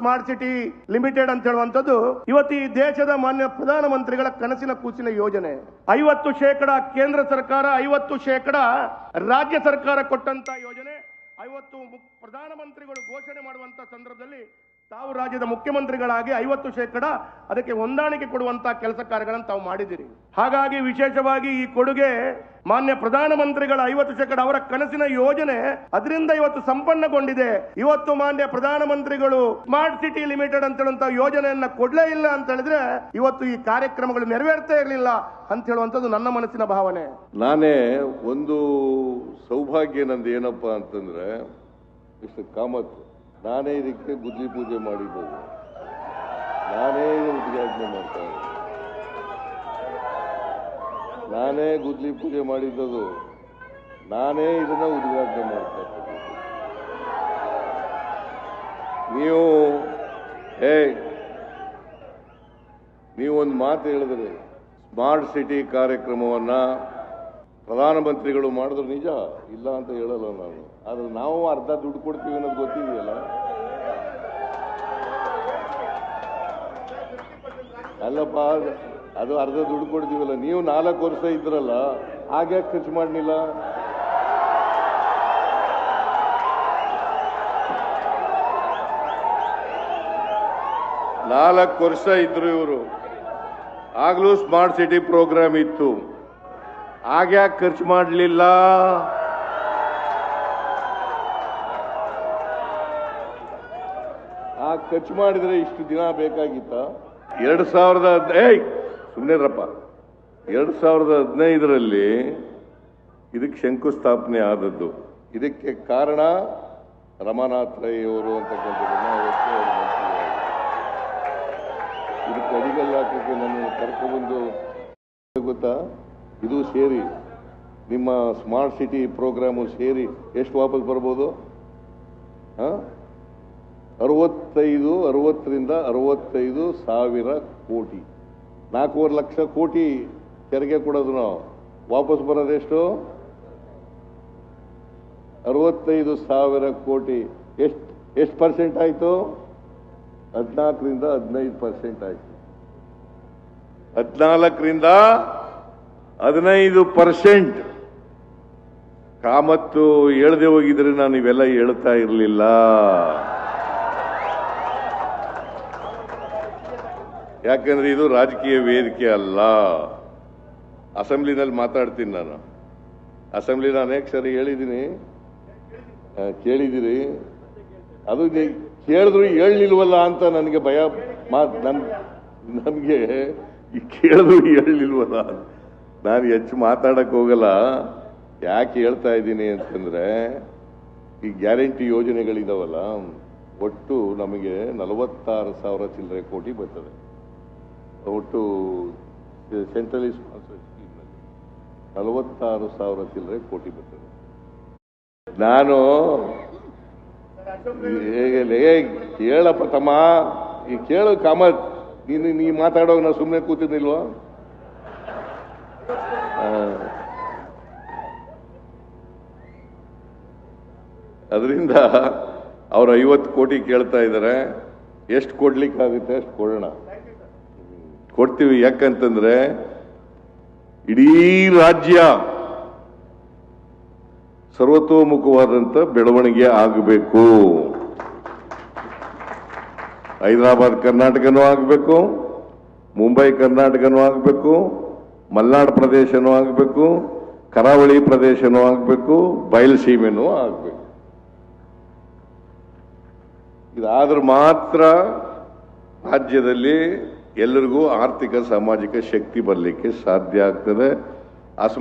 Smart city limited ಅಂತ ಹೇಳುವಂತದ್ದು ಇವತ್ತು ಈ ದೇಶದ ಮಾನ್ಯ ಪ್ರಧಾನಮಂತ್ರಿಗಳ ಕನಸಿನ ಕೂಸಿನ ಯೋಜನೆ. ಐವತ್ತು ಶೇಕಡ ಕೇಂದ್ರ ಸರ್ಕಾರ, ಐವತ್ತು ಶೇಕಡ ರಾಜ್ಯ ಸರ್ಕಾರ ಕೊಟ್ಟಂತ ಯೋಜನೆ. ಐವತ್ತು ಪ್ರಧಾನಮಂತ್ರಿಗಳು ಘೋಷಣೆ ಮಾಡುವಂತ ಸಂದರ್ಭದಲ್ಲಿ ತಾವು ರಾಜ್ಯದ ಮುಖ್ಯಮಂತ್ರಿಗಳಾಗಿ ಐವತ್ತು ಶೇಕಡ ಅದಕ್ಕೆ ಹೊಂದಾಣಿಕೆ ಕೊಡುವಂತಹ ಕೆಲಸ ಕಾರ್ಯಗಳನ್ನು ತಾವು ಮಾಡಿದ್ದೀರಿ. ಹಾಗಾಗಿ ವಿಶೇಷವಾಗಿ ಈ ಕೊಡುಗೆ ಮಾನ್ಯ ಪ್ರಧಾನಮಂತ್ರಿಗಳ ಐವತ್ತು ಶೇಕಡ ಅವರ ಕನಸಿನ ಯೋಜನೆ ಅದರಿಂದ ಇವತ್ತು ಸಂಪನ್ನಗೊಂಡಿದೆ. ಇವತ್ತು ಮಾನ್ಯ ಪ್ರಧಾನಮಂತ್ರಿಗಳು ಸ್ಮಾರ್ಟ್ ಸಿಟಿ ಲಿಮಿಟೆಡ್ ಅಂತ ಯೋಜನೆಯನ್ನ ಕೊಡ್ಲೇ ಇಲ್ಲ ಅಂತ ಹೇಳಿದ್ರೆ ಇವತ್ತು ಈ ಕಾರ್ಯಕ್ರಮಗಳು ನೆರವೇರ್ತಾ ಇರಲಿಲ್ಲ ಅಂತ ಹೇಳುವಂತದ್ದು ನನ್ನ ಮನಸ್ಸಿನ ಭಾವನೆ. ನಾನೇ ಒಂದು ಸೌಭಾಗ್ಯ ನಂದು ಏನಪ್ಪ ಅಂತಂದ್ರೆ ಕಾಮತ್ ನಾನೇ ಇದಕ್ಕೆ ಗುದ್ಲಿ ಪೂಜೆ ಮಾಡಿದ್ದು ನಾನೇ ಉದ್ಘಾಟನೆ ಮಾಡ್ತಾ ನಾನೇ ಗುದ್ಲಿ ಪೂಜೆ ಮಾಡಿದ್ದದು. ನಾನೇ ಇದನ್ನ ಉದ್ಘಾಟನೆ ಮಾಡ್ತಾ ನೀವು, ಹೇ, ನೀವೊಂದು ಮಾತು ಹೇಳಿದ್ರಿ, ಸ್ಮಾರ್ಟ್ ಸಿಟಿ ಕಾರ್ಯಕ್ರಮವನ್ನ ಪ್ರಧಾನಮಂತ್ರಿಗಳು ಮಾಡಿದ್ರು ನಿಜ, ಇಲ್ಲ ಅಂತ ಹೇಳಲ್ಲ ನಾನು. ಆದ್ರೆ ನಾವು ಅರ್ಧ ದುಡ್ಡು ಕೊಡ್ತೀವಿ ಅನ್ನೋದು ಗೊತ್ತಿದೆಯಲ್ಲ? ಅಲ್ಲಪ್ಪ, ಅದು ಅರ್ಧ ದುಡ್ಡು ಕೊಡ್ತೀವಲ್ಲ, ನೀವು ನಾಲ್ಕು ವರ್ಷ ಇದ್ರಲ್ಲ, ಹಾಗೆ ಖರ್ಚು ಮಾಡಲಿಲ್ಲ? ನಾಲ್ಕು ವರ್ಷ ಇದ್ರು ಇವರು. ಆಗ್ಲೂ ಸ್ಮಾರ್ಟ್ ಸಿಟಿ ಪ್ರೋಗ್ರಾಮ್ ಇತ್ತು. ಆಗ್ಯಾಕೆ ಖರ್ಚು ಮಾಡಲಿಲ್ಲ. ಆ ಖರ್ಚು ಮಾಡಿದ್ರೆ ಇಷ್ಟು ದಿನ ಬೇಕಾಗಿತ್ತ? ಎರಡು ಸಾವಿರದ ಸುಮ್ಮನೆ ಸುಮ್ಮನೆರಪ್ಪ ಎರಡ್ ಸಾವಿರದ ಹದಿನೈದರಲ್ಲಿ ಇದಕ್ಕೆ ಶಂಕುಸ್ಥಾಪನೆ ಆದದ್ದು. ಇದಕ್ಕೆ ಕಾರಣ ರಮಾನಾಥ್ ರೈ ಅವರು ಅಂತಕ್ಕಂಥದ್ದನ್ನು. ಇದಕ್ಕೆ ಅಡಿಗಲ್ಲ ಹಾಕಕ್ಕೆ ನನ್ನ ಕರ್ಕೊಬಂದು ಗೊತ್ತಾ? ಇದು ಸೇರಿ, ನಿಮ್ಮ ಸ್ಮಾರ್ಟ್ ಸಿಟಿ ಪ್ರೋಗ್ರಾಮು ಸೇರಿ ಎಷ್ಟು ವಾಪಸ್ ಬರ್ಬೋದು? ಅರವತ್ತೈದು, ಅರವತ್ತರಿಂದ ಅರವತ್ತೈದು ಸಾವಿರ ಕೋಟಿ. ನಾಲ್ಕೂವರೆ ಲಕ್ಷ ಕೋಟಿ ತೆರಿಗೆ ಕೊಡೋದು ನಾವು. ವಾಪಸ್ ಬರೋದೆಷ್ಟು ಅರವತ್ತೈದು ಸಾವಿರ ಕೋಟಿ. ಎಷ್ಟು ಎಷ್ಟು ಪರ್ಸೆಂಟ್ ಆಯಿತು? ಹದಿನಾಲ್ಕರಿಂದ ಹದಿನೈದು ಪರ್ಸೆಂಟ್ ಆಯಿತು. ಹದಿನಾಲ್ಕರಿಂದ ಹದಿನೈದು ಪರ್ಸೆಂಟ್. ಕಾಮತ್ತು ಹೇಳ್ದೆ ಹೋಗಿದ್ರೆ ನಾನು ಇವೆಲ್ಲ ಹೇಳ್ತಾ ಇರಲಿಲ್ಲ. ಯಾಕಂದ್ರೆ ಇದು ರಾಜಕೀಯ ವೇದಿಕೆ ಅಲ್ಲ. ಅಸೆಂಬ್ಲಿನಲ್ಲಿ ಮಾತಾಡ್ತೀನಿ ನಾನು. ಅಸೆಂಬ್ಲಿ ನಾನು ಅನೇಕ ಸರಿ ಹೇಳಿದ್ದೀನಿ? ಕೇಳಿದ್ದೀರಿ? ಅದು ಕೇಳಿದ್ರು ಹೇಳಲಿಲ್ವಲ್ಲ ಅಂತ ನನಗೆ ಭಯ. ನನಗೆ ಕೇಳಿದ್ರು ಹೇಳಲಿಲ್ವಲ್ಲ. ನಾನು ಹೆಚ್ಚು ಮಾತಾಡಕ್ಕೆ ಹೋಗಲ್ಲ. ಯಾಕೆ ಹೇಳ್ತಾ ಇದ್ದೀನಿ ಅಂತಂದರೆ, ಈ ಗ್ಯಾರಂಟಿ ಯೋಜನೆಗಳಿದಾವಲ್ಲ, ಒಟ್ಟು ನಮಗೆ ನಲವತ್ತಾರು ಸಾವಿರ ಚಿಲ್ಲರೆ ಕೋಟಿ ಬರ್ತದೆ. ಒಟ್ಟು ಸೆಂಟ್ರಲಿ ಸ್ಪಾನ್ಸರ್ ಸ್ಕೀಮ್ನಲ್ಲಿ ನಲವತ್ತಾರು ಸಾವಿರ ಚಿಲ್ಲರೆ ಕೋಟಿ ಬರ್ತದೆ. ನಾನು ಕೇಳಪ್ಪ ತಮ್ಮ, ಈ ಕೇಳು ಕಾಮತ್, ನೀನು, ನೀ ಮಾತಾಡೋವಾಗ ನಾನು ಸುಮ್ಮನೆ ಕೂತಿರ್ನಿಲ್ವಾ ಆ. ಅದರಿಂದ ಅವ್ರು ಐವತ್ತು ಕೋಟಿ ಕೇಳ್ತಾ ಇದ್ದಾರೆ. ಎಷ್ಟು ಕೊಡ್ಲಿಕ್ಕಾಗುತ್ತೆ ಅಷ್ಟು ಕೊಡೋಣ. ಕೊಡ್ತೀವಿ ಯಾಕಂತಂದ್ರೆ ಇಡೀ ರಾಜ್ಯ ಸರ್ವತೋಮುಖವಾದಂತ ಬೆಳವಣಿಗೆ ಆಗಬೇಕು. ಹೈದರಾಬಾದ್ ಕರ್ನಾಟಕನೂ ಆಗಬೇಕು, ಮುಂಬೈ ಕರ್ನಾಟಕನೂ ಆಗಬೇಕು ಮಲ್ನಾಡ್ ಪ್ರದೇಶನೂ ಆಗಬೇಕು, ಕರಾವಳಿ ಪ್ರದೇಶನೂ ಆಗಬೇಕು ಬಯಲುಸೀಮೆನೂ ಆಗಬೇಕು. ಇದಾದ್ರೆ ಮಾತ್ರ ರಾಜ್ಯದಲ್ಲಿ ಎಲ್ಲರಿಗೂ ಆರ್ಥಿಕ, ಸಾಮಾಜಿಕ ಶಕ್ತಿ ಬರಲಿಕ್ಕೆ ಸಾಧ್ಯ ಆಗ್ತದೆ. ಅಸಮ